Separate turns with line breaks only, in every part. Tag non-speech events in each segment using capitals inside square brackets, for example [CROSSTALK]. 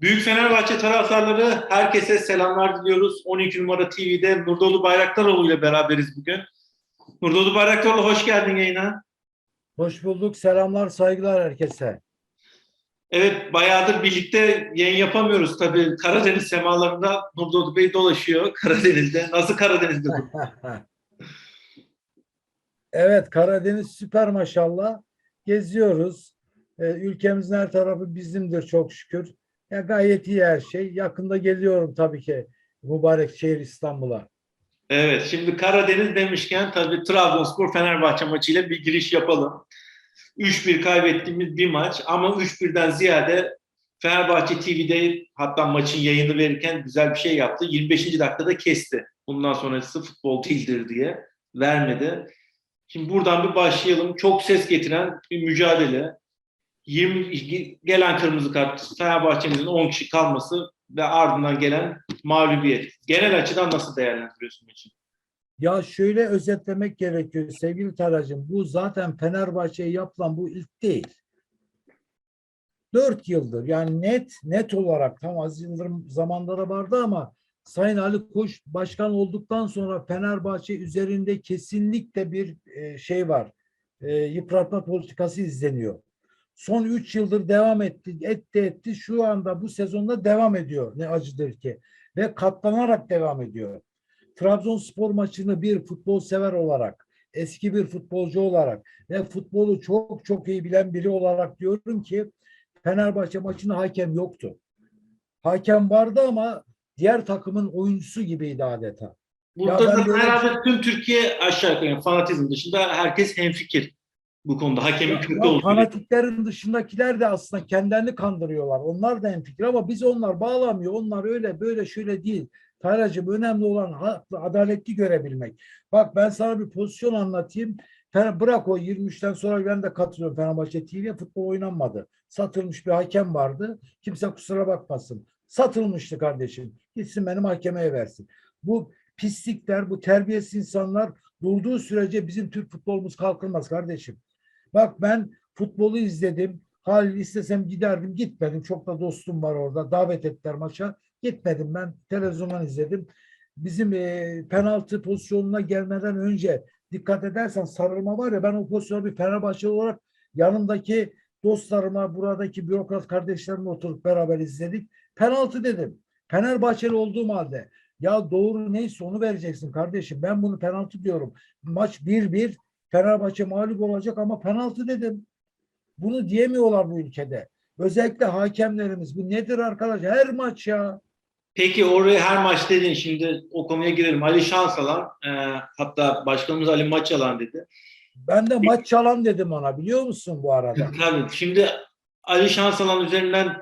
Büyük Fenerbahçe taraftarları herkese selamlar diliyoruz. 12 numara TV'de Nurdolu Bayraktaroğlu ile beraberiz bugün. Nurdolu Bayraktaroğlu hoş geldin yayına.
Hoş bulduk. Selamlar, saygılar herkese.
Evet bayağıdır birlikte yayın yapamıyoruz tabii. Karadeniz semalarında Nurdolu Bey dolaşıyor [LAUGHS] Karadeniz'de. Nasıl Karadeniz'de [LAUGHS]
evet, Karadeniz süper maşallah. Geziyoruz. Ee, ülkemizin her tarafı bizimdir çok şükür. Ya gayet iyi her şey. Yakında geliyorum tabii ki mübarek şehir İstanbul'a.
Evet şimdi Karadeniz demişken tabii Trabzonspor Fenerbahçe maçıyla bir giriş yapalım. 3-1 kaybettiğimiz bir maç ama 3-1'den ziyade Fenerbahçe TV'de hatta maçın yayını verirken güzel bir şey yaptı. 25. dakikada kesti. Bundan sonrası futbol değildir diye vermedi. Şimdi buradan bir başlayalım. Çok ses getiren bir mücadele. 20 gelen kırmızı kart Fenerbahçe'mizin 10 kişi kalması ve ardından gelen mağlubiyet. Genel açıdan nasıl değerlendiriyorsun maçı?
Ya şöyle özetlemek gerekiyor sevgili Taracığım. Bu zaten Fenerbahçe'ye yapılan bu ilk değil. Dört yıldır yani net net olarak tam Aziz Yıldırım zamanları vardı ama Sayın Ali Koç başkan olduktan sonra Fenerbahçe üzerinde kesinlikle bir e, şey var. E, yıpratma politikası izleniyor. Son üç yıldır devam etti, etti, etti. Şu anda bu sezonda devam ediyor. Ne acıdır ki. Ve katlanarak devam ediyor. Trabzonspor maçını bir futbol sever olarak, eski bir futbolcu olarak ve futbolu çok çok iyi bilen biri olarak diyorum ki Fenerbahçe maçında hakem yoktu. Hakem vardı ama diğer takımın oyuncusu gibiydi adeta.
Burada
Ya ben
zaten
böyle-
herhalde tüm Türkiye aşağı yukarı yani fanatizm dışında herkes hemfikir bu konuda. Hakemin kötü
ya
olduğu.
fanatiklerin dışındakiler de aslında kendilerini kandırıyorlar. Onlar da hemfikir ama biz onlar bağlamıyor. Onlar öyle böyle şöyle değil. Tayracığım önemli olan haklı, adaletli görebilmek. Bak ben sana bir pozisyon anlatayım. Bırak o 23'ten sonra ben de katılıyorum Fenerbahçe TV'ye futbol oynanmadı. Satılmış bir hakem vardı. Kimse kusura bakmasın. Satılmıştı kardeşim. Gitsin benim mahkemeye versin. Bu pislikler, bu terbiyesiz insanlar durduğu sürece bizim Türk futbolumuz kalkınmaz kardeşim. Bak ben futbolu izledim. Halil istesem giderdim. Gitmedim. Çok da dostum var orada. Davet ettiler maça. Gitmedim ben. Televizyondan izledim. Bizim e, penaltı pozisyonuna gelmeden önce dikkat edersen sarılma var ya ben o pozisyonu bir Fenerbahçe olarak yanımdaki dostlarıma, buradaki bürokrat kardeşlerimle oturup beraber izledik. Penaltı dedim. Fenerbahçeli olduğum halde ya doğru neyse onu vereceksin kardeşim. Ben bunu penaltı diyorum. Maç 1-1 Fenerbahçe mağlup olacak ama penaltı dedim. Bunu diyemiyorlar bu ülkede. Özellikle hakemlerimiz. Bu nedir arkadaş? Her maç ya.
Peki oraya her maç dedin şimdi o konuya girelim. Ali Şansalan e, hatta başkanımız Ali Maçalan dedi.
Ben de maç çalan dedim ona biliyor musun bu arada? [LAUGHS]
Tabii şimdi Ali Şansalan üzerinden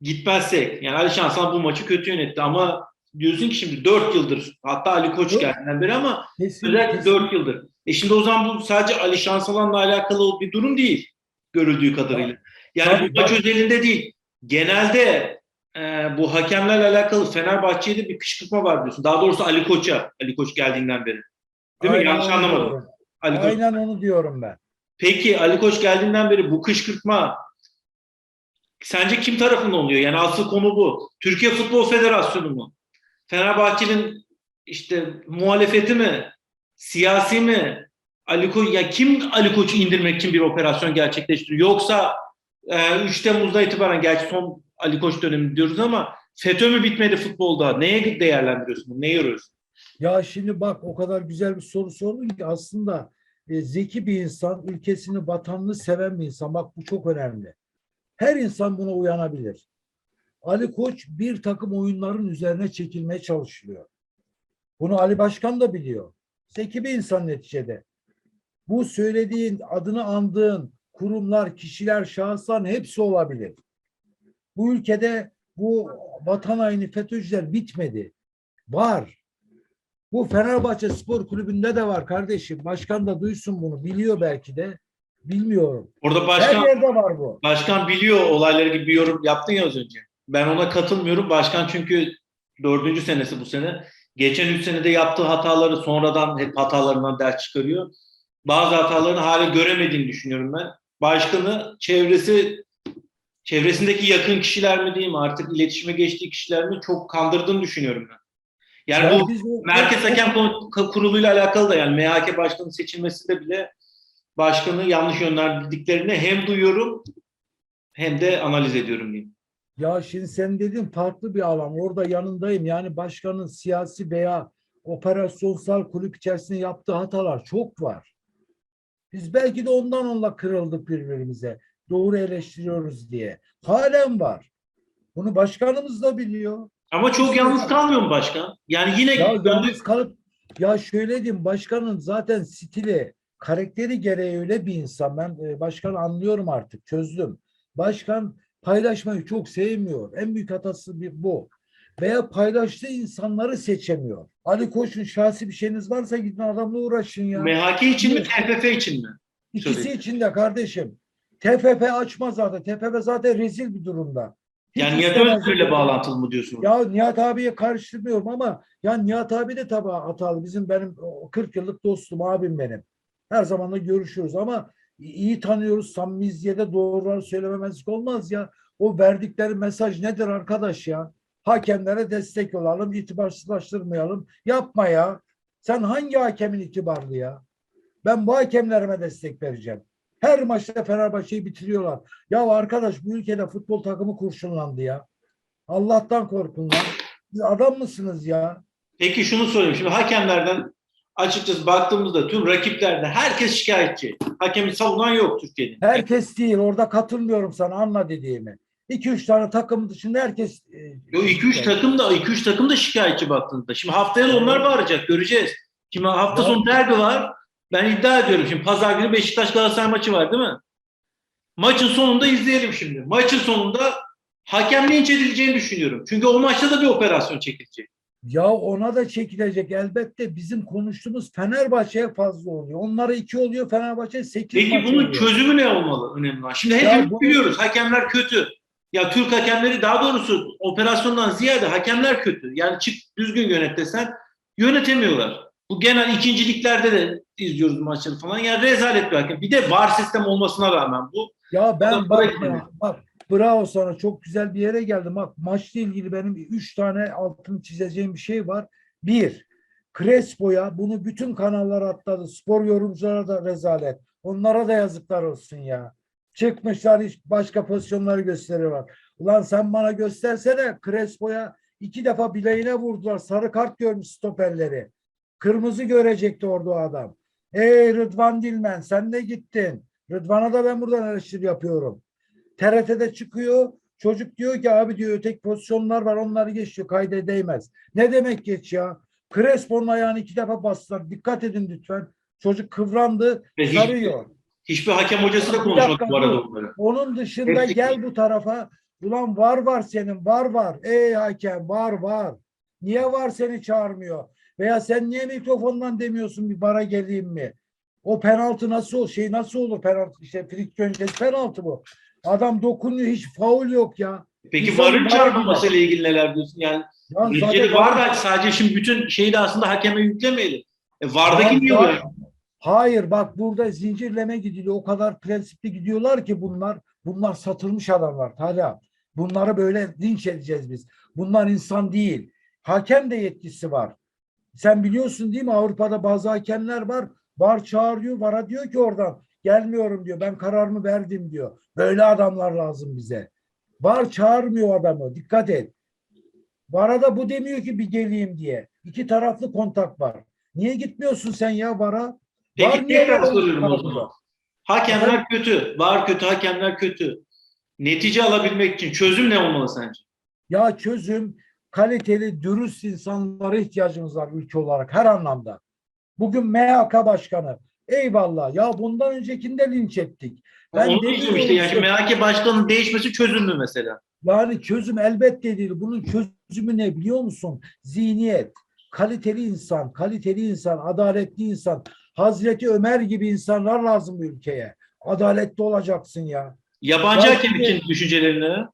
gitmezsek yani Ali Şansalan bu maçı kötü yönetti ama diyorsun ki şimdi 4 yıldır hatta Ali Koç
Yok.
geldiğinden beri ama
Kesin,
özellikle
kesin.
4 yıldır. E şimdi o zaman bu sadece Ali Şansalan'la alakalı bir durum değil görüldüğü kadarıyla. Yani
Tabii,
bu maç özelinde değil. Genelde e, bu hakemlerle alakalı Fenerbahçe'ye de bir kışkırtma var diyorsun. Daha doğrusu Ali Koç'a, Ali Koç geldiğinden beri. Değil mi?
Aynen
Yanlış
onu
anlamadım.
diyorum.
Ali Koç.
Aynen onu diyorum ben.
Peki Ali Koç geldiğinden beri bu kışkırtma sence kim tarafından oluyor? Yani asıl konu bu. Türkiye Futbol Federasyonu mu? Fenerbahçe'nin işte muhalefeti mi? Siyasi mi? Ali Koç, ya kim Ali Koç'u indirmek için bir operasyon gerçekleştiriyor? Yoksa e, 3 Temmuz'da itibaren gerçi son Ali Koç dönemi diyoruz ama FETÖ mü bitmedi futbolda? Neye değerlendiriyorsun? Neye yoruyorsun?
Ya şimdi bak o kadar güzel bir soru sordun ki aslında e, zeki bir insan, ülkesini, vatanını seven bir insan. Bak bu çok önemli. Her insan buna uyanabilir. Ali Koç bir takım oyunların üzerine çekilmeye çalışılıyor. Bunu Ali Başkan da biliyor. Zeki bir insan neticede. Bu söylediğin, adını andığın kurumlar, kişiler, şahısların hepsi olabilir. Bu ülkede bu vatan haini FETÖ'cüler bitmedi. Var. Bu Fenerbahçe Spor Kulübü'nde de var kardeşim. Başkan da duysun bunu. Biliyor belki de. Bilmiyorum.
Orada
Her
başkan
yerde var bu.
Başkan biliyor olayları gibi bir yorum yaptın ya az önce. Ben ona katılmıyorum. Başkan çünkü dördüncü senesi bu sene. Geçen üç senede yaptığı hataları sonradan hep hatalarından ders çıkarıyor. Bazı hatalarını hala göremediğini düşünüyorum ben. Başkanı çevresi çevresindeki yakın kişiler mi diyeyim artık iletişime geçtiği kişiler mi çok kandırdığını düşünüyorum ben. Yani
Yani
bu
biz
Merkez Hakem Kurulu'yla alakalı da yani MHK başkanı seçilmesinde bile başkanı yanlış yönlendirdiklerini hem duyuyorum hem de analiz ediyorum diyeyim.
Ya şimdi sen dedin farklı bir alan. Orada yanındayım. Yani başkanın siyasi veya operasyonsal kulüp içerisinde yaptığı hatalar çok var. Biz belki de ondan onunla kırıldık birbirimize. Doğru eleştiriyoruz diye. Halen var. Bunu başkanımız da biliyor.
Ama çok yalnız kalmıyor mu başkan? Yani yine
Ya yalnız kalıp ya şöyle diyeyim başkanın zaten stili, karakteri gereği öyle bir insan. Ben e, başkanı anlıyorum artık, çözdüm. Başkan paylaşmayı çok sevmiyor. En büyük hatası bir bu. Veya paylaştığı insanları seçemiyor. Ali Koç'un şahsi bir şeyiniz varsa gidin adamla uğraşın ya.
MHK için mi. TFF için mi?
İkisi
Söyle.
için de kardeşim. TFF açmaz zaten. TFF zaten rezil bir durumda. Hiç
Yani Nihat. Öztürk'le bağlantılı mı diyorsunuz?
Ya Nihat abiye karıştırmıyorum ama ya Nihat abi de tabii hatalı. Bizim benim o 40 yıllık dostum abim benim. Her zaman da görüşüyoruz ama iyi tanıyoruz. Samimiyiz diye de doğruları söylememezlik olmaz ya. O verdikleri mesaj nedir arkadaş ya? Hakemlere destek olalım, itibarsızlaştırmayalım. Yapma ya. Sen hangi hakemin itibarlı ya? Ben bu hakemlerime destek vereceğim. Her maçta Fenerbahçe'yi bitiriyorlar. Ya arkadaş bu ülkede futbol takımı kurşunlandı ya. Allah'tan korkun lan. Siz adam mısınız ya?
Peki şunu sorayım. Şimdi hakemlerden açıkçası baktığımızda tüm rakiplerde herkes şikayetçi. Hakemi savunan yok Türkiye'de.
Herkes değil. Orada katılmıyorum sana anla dediğimi. 2-3 tane takım dışında herkes e,
Yo 2-3 takım da 2-3 takım da şikayetçi baktığınızda. Şimdi haftaya da onlar bağıracak göreceğiz. Şimdi hafta sonu derbi var. Ben iddia ediyorum şimdi pazar günü Beşiktaş Galatasaray maçı var değil mi? Maçın sonunda izleyelim şimdi. Maçın sonunda hakem linç edileceğini düşünüyorum. Çünkü o maçta da bir operasyon çekilecek.
Ya ona da çekilecek elbette. Bizim konuştuğumuz Fenerbahçe'ye fazla oluyor. Onlara 2 oluyor. Fenerbahçe 8
Peki bunun
oluyor.
çözümü ne olmalı önemli olan? Şimdi
Ya
hepimiz
bu-
biliyoruz hakemler kötü. Ya Türk hakemleri daha doğrusu operasyondan ziyade hakemler kötü. Yani çık düzgün yönet desen yönetemiyorlar. Bu genel ikinciliklerde de izliyoruz maçları falan. Yani rezalet bir hakem. Bir de var sistem olmasına rağmen bu.
Ya ben bak,
bırakmıyor.
bak bravo sana çok güzel bir yere geldim. Bak maçla ilgili benim üç tane altını çizeceğim bir şey var. Bir, Crespo'ya bunu bütün kanallar atladı. Spor yorumculara da rezalet. Onlara da yazıklar olsun ya. Çıkmışlar hiç başka pozisyonları gösteriyorlar. Ulan sen bana göstersene Crespo'ya iki defa bileğine vurdular. Sarı kart görmüş stoperleri. Kırmızı görecekti orada o adam. Ey Rıdvan Dilmen sen de gittin. Rıdvan'a da ben buradan eleştiri yapıyorum. TRT'de çıkıyor. Çocuk diyor ki abi diyor öteki pozisyonlar var onları geçiyor kayda değmez. Ne demek geç ya? Crespo'nun ayağını iki defa bastılar. Dikkat edin lütfen. Çocuk kıvrandı,
Ve
sarıyor.
Hiçbir hakem hocası da konuşmadı bu arada onları.
Onun dışında
Hepsi-
gel bu tarafa. Ulan var var senin, var var. Ey hakem, var var. Niye var seni çağırmıyor? Veya sen niye mikrofondan demiyorsun bir bara geleyim mi? O penaltı nasıl olur? Şey nasıl olur penaltı? İşte frik öncesi penaltı bu. Adam dokunuyor hiç faul yok ya.
Peki varın
var
çarpmaması ile ilgili neler diyorsun? Yani
Ya
Neticede var da sadece şimdi bütün şeyi de aslında hakeme yüklemeyelim. E, vardaki niye
var-? Hayır bak burada zincirleme gidiliyor. O kadar prensipli gidiyorlar ki bunlar. Bunlar satılmış adamlar hala. Bunları böyle linç edeceğiz biz. Bunlar insan değil. Hakem de yetkisi var. Sen biliyorsun değil mi Avrupa'da bazı hakemler var. Var çağırıyor, vara diyor ki oradan gelmiyorum diyor. Ben kararımı verdim diyor. Böyle adamlar lazım bize. Var çağırmıyor adamı. Dikkat et. Vara da bu demiyor ki bir geleyim diye. İki taraflı kontak var. Niye gitmiyorsun sen ya vara?
Peki
Var
tekrar soruyorum o zaman. Hakemler kötü. Var kötü, hakemler kötü. Netice alabilmek için çözüm ne olmalı sence?
Ya çözüm kaliteli, dürüst insanlara ihtiyacımız var ülke olarak her anlamda. Bugün MHK başkanı eyvallah ya bundan öncekinde linç ettik. Ben
Onu diyeceğim işte. Yani şimdi MHK başkanının değişmesi çözüm mü mesela?
Yani çözüm elbette değil. Bunun çözümü ne biliyor musun? Zihniyet, kaliteli insan, kaliteli insan, adaletli insan, Hazreti Ömer gibi insanlar lazım bu ülkeye. Adaletli olacaksın ya.
Yabancı
Ya
hakem
şimdi-
için düşüncelerini?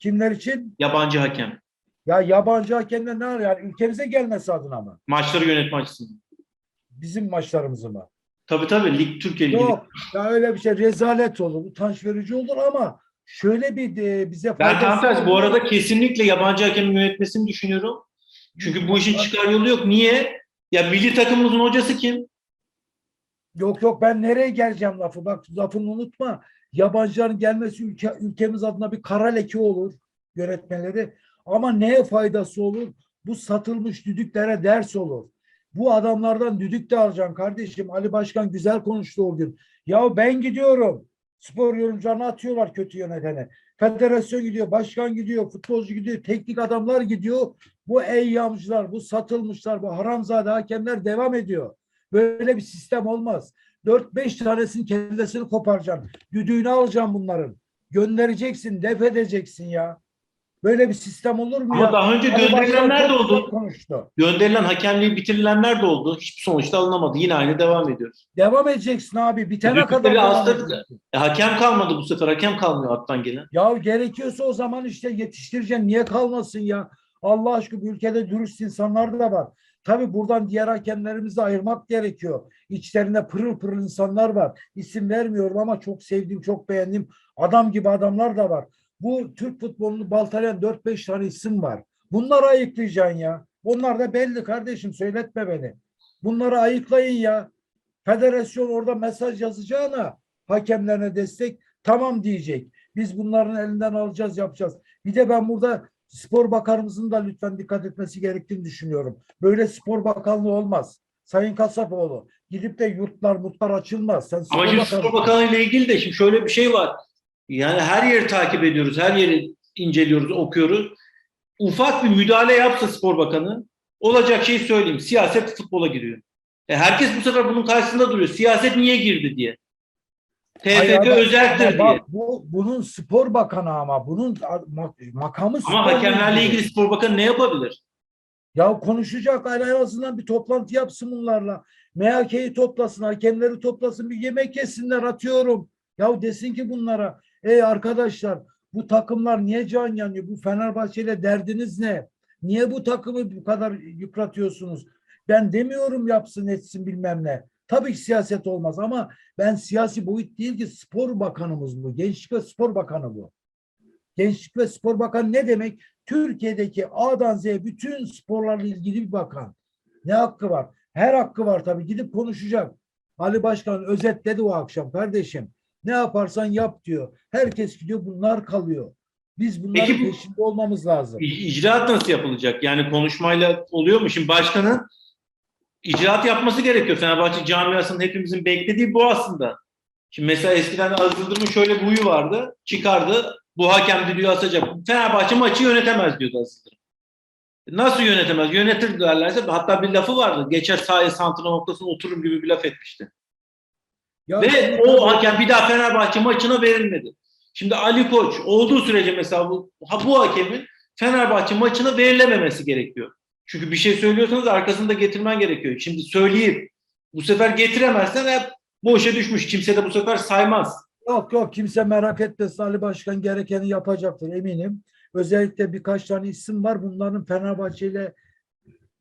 Kimler için?
Yabancı hakem.
Ya yabancı hakemler ne var yani ülkemize gelmesi adına mı?
Maçları yönetme açısından.
Bizim maçlarımızı mı?
Tabii tabii. Lig Türkiye Ligi.
Yok. Ya öyle bir şey rezalet olur, utanç verici olur ama şöyle bir de bize
Ben tersi bu arada kesinlikle yabancı hakemin yönetmesini düşünüyorum. Çünkü bu işin çıkar yolu yok. Niye? Ya milli takımımızın hocası kim?
Yok yok ben nereye geleceğim lafı bak lafını unutma. Yabancıların gelmesi ülke, ülkemiz adına bir kara leke olur yönetmeleri. Ama neye faydası olur? Bu satılmış düdüklere ders olur. Bu adamlardan düdük de alacaksın kardeşim. Ali Başkan güzel konuştu o gün. Ya ben gidiyorum. Spor yorumcularını atıyorlar kötü yönetene. Federasyon gidiyor, başkan gidiyor, futbolcu gidiyor, teknik adamlar gidiyor. Bu eyyamcılar, bu satılmışlar, bu haramzade hakemler devam ediyor. Böyle bir sistem olmaz. 4-5 tanesinin kellesini koparacaksın. Düdüğünü alacaksın bunların. Göndereceksin, def edeceksin ya. Böyle bir sistem olur mu
Ama
ya?
daha önce
Ali
gönderilenler de oldu.
Konuştu.
Gönderilen hakemliği bitirilenler de oldu. Hiçbir sonuçta alınamadı. Yine aynı devam ediyoruz.
Devam edeceksin abi. Bitene
Düdükleri
kadar.
E, hakem kalmadı bu sefer. Hakem kalmıyor alttan gelen.
Ya gerekiyorsa o zaman işte yetiştireceksin. Niye kalmasın ya? Allah aşkına bu ülkede dürüst insanlar da var. Tabii buradan diğer hakemlerimizi ayırmak gerekiyor. İçlerinde pırıl pırıl insanlar var. İsim vermiyorum ama çok sevdiğim, çok beğendiğim adam gibi adamlar da var. Bu Türk futbolunu baltalayan 4-5 tane isim var. Bunları ayıklayacaksın ya. Onlar da belli kardeşim söyletme beni. Bunları ayıklayın ya. Federasyon orada mesaj yazacağına hakemlerine destek tamam diyecek. Biz bunların elinden alacağız yapacağız. Bir de ben burada spor bakanımızın da lütfen dikkat etmesi gerektiğini düşünüyorum. Böyle spor bakanlığı olmaz. Sayın Kasapoğlu gidip de yurtlar mutlar açılmaz. Sen spor
Ama şimdi
bakanı-
Spor Bakanı ile ilgili de şimdi şöyle bir şey var. Yani her yeri takip ediyoruz. Her yeri inceliyoruz, okuyoruz. Ufak bir müdahale yapsa Spor Bakanı olacak şeyi söyleyeyim. Siyaset futbola giriyor. E herkes bu sefer bunun karşısında duruyor. Siyaset niye girdi diye. TFF
ama-
özeldir
ama
diye.
bak, bu, bunun spor bakanı ama bunun mak- makamı
Ama
sporla
hakemlerle ilgili Spor Bakanı ne yapabilir?
Ya konuşacak en azından bir toplantı yapsın bunlarla. MHK'yi toplasın, hakemleri toplasın, bir yemek yesinler atıyorum. Ya desin ki bunlara, ey arkadaşlar bu takımlar niye can yanıyor? Bu Fenerbahçe ile derdiniz ne? Niye bu takımı bu kadar yıpratıyorsunuz? Ben demiyorum yapsın etsin bilmem ne. Tabii ki siyaset olmaz ama ben siyasi boyut değil ki spor bakanımız bu. Gençlik ve Spor Bakanı bu. Gençlik ve Spor Bakanı ne demek? Türkiye'deki A'dan Z'ye bütün sporlarla ilgili bir bakan. Ne hakkı var? Her hakkı var tabii. Gidip konuşacak. Ali Başkan özetledi o akşam kardeşim. Ne yaparsan yap diyor. Herkes gidiyor bunlar kalıyor. Biz bunların
Peki bu-
peşinde olmamız lazım.
İ- İcraat nasıl yapılacak? Yani konuşmayla oluyor mu? Şimdi başkanın icraat yapması gerekiyor. Fenerbahçe camiasının hepimizin beklediği bu aslında. Şimdi mesela eskiden Aziz Yıldırım'ın şöyle bir huyu vardı. Çıkardı. Bu hakem düdüğü asacak. Fenerbahçe maçı yönetemez diyordu Aziz Yıldırım. Nasıl yönetemez? Yönetir derlerse hatta bir lafı vardı. Geçer sahaya santra noktasına oturum gibi bir laf etmişti.
Ya
Ve
şimdi
o hakem bir daha Fenerbahçe maçına verilmedi. Şimdi Ali Koç olduğu sürece mesela bu, ha- bu hakemin Fenerbahçe maçına verilememesi gerekiyor. Çünkü bir şey söylüyorsanız arkasında getirmen gerekiyor. Şimdi söyleyip bu sefer getiremezsen hep boşa düşmüş. Kimse de bu sefer saymaz.
Yok yok kimse merak etmesin Ali Başkan gerekeni yapacaktır eminim. Özellikle birkaç tane isim var. Bunların Fenerbahçe ile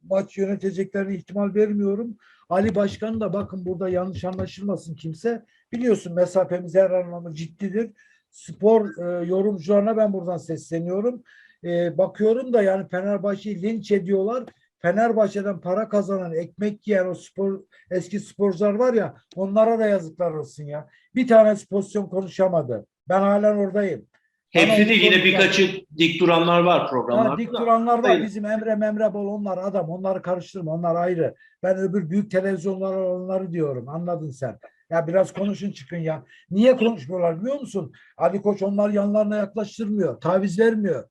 maç yöneteceklerine ihtimal vermiyorum. Ali Başkan da bakın burada yanlış anlaşılmasın kimse. Biliyorsun mesafemiz her anlamda ciddidir. Spor e, yorumcularına ben buradan sesleniyorum. E, bakıyorum da yani Fenerbahçe'yi linç ediyorlar. Fenerbahçe'den para kazanan, ekmek yiyen o spor eski sporcular var ya onlara da yazıklar olsun ya. Bir tanesi pozisyon konuşamadı. Ben halen oradayım.
Hepsi değil. Yine birkaçı dik duranlar var
Ha,
programlarda.
dik
da.
duranlar var.
Hayır.
Bizim Emre Memre Bol onlar adam. Onları karıştırma. Onlar ayrı. Ben öbür büyük televizyonlar olanları diyorum. Anladın sen. Ya biraz konuşun çıkın ya. Niye konuşmuyorlar biliyor musun? Ali Koç onlar yanlarına yaklaştırmıyor. Taviz vermiyor.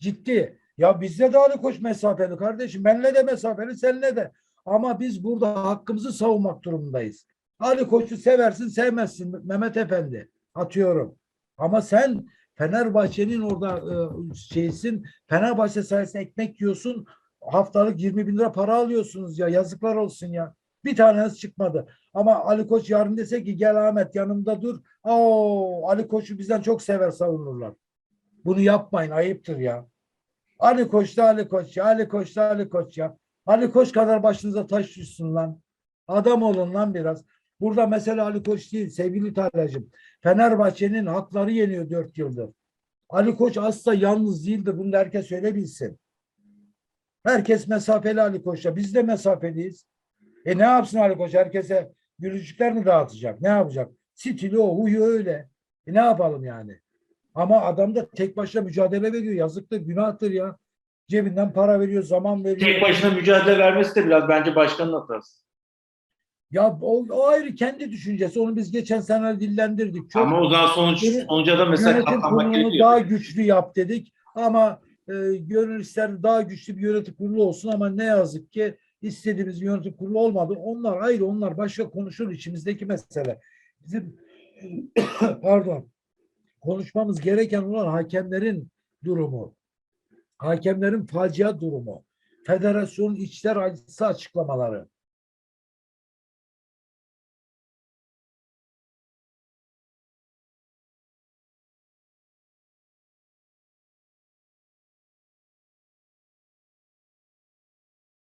Ciddi. Ya bizde de Ali Koç mesafeli kardeşim. Benle de mesafeli, seninle de. Ama biz burada hakkımızı savunmak durumundayız. Ali Koç'u seversin, sevmezsin Mehmet Efendi. Atıyorum. Ama sen Fenerbahçe'nin orada e, şeysin. Fenerbahçe sayesinde ekmek yiyorsun. Haftalık 20 bin lira para alıyorsunuz ya. Yazıklar olsun ya. Bir tanesi çıkmadı. Ama Ali Koç yarın dese ki gel Ahmet yanımda dur. Oo, Ali Koç'u bizden çok sever savunurlar. Bunu yapmayın ayıptır ya. Ali Koç da Ali Koç ya. Ali Koç da Ali Koç ya. Ali Koç kadar başınıza taş düşsün lan. Adam olun lan biraz. Burada mesela Ali Koç değil sevgili Talha'cığım. Fenerbahçe'nin hakları yeniyor dört yıldır. Ali Koç asla yalnız değildir. Bunu da herkes öyle bilsin. Herkes mesafeli Ali Koç'la. Biz de mesafeliyiz. E ne yapsın Ali Koç? Herkese gülücükler mi dağıtacak? Ne yapacak? Stili o, huyu öyle. E ne yapalım yani? Ama adam da tek başına mücadele veriyor. Yazıktır, günahtır ya. Cebinden para veriyor, zaman veriyor.
Tek başına mücadele vermesi de biraz bence başkanın hatası.
Ya o, o ayrı kendi düşüncesi. Onu biz geçen sene dillendirdik. Çok
Ama o zaman sonuç, sonuca da mesela
yönetim
katlanmak
kurulunu
gerekiyor.
daha güçlü yap dedik. Ama e, gönül ister daha güçlü bir yönetim kurulu olsun ama ne yazık ki istediğimiz bir yönetim kurulu olmadı. Onlar ayrı, onlar başka konuşur içimizdeki mesele. Bizim [COUGHS] pardon konuşmamız gereken olan hakemlerin durumu. Hakemlerin facia durumu. Federasyonun içler acısı açıklamaları.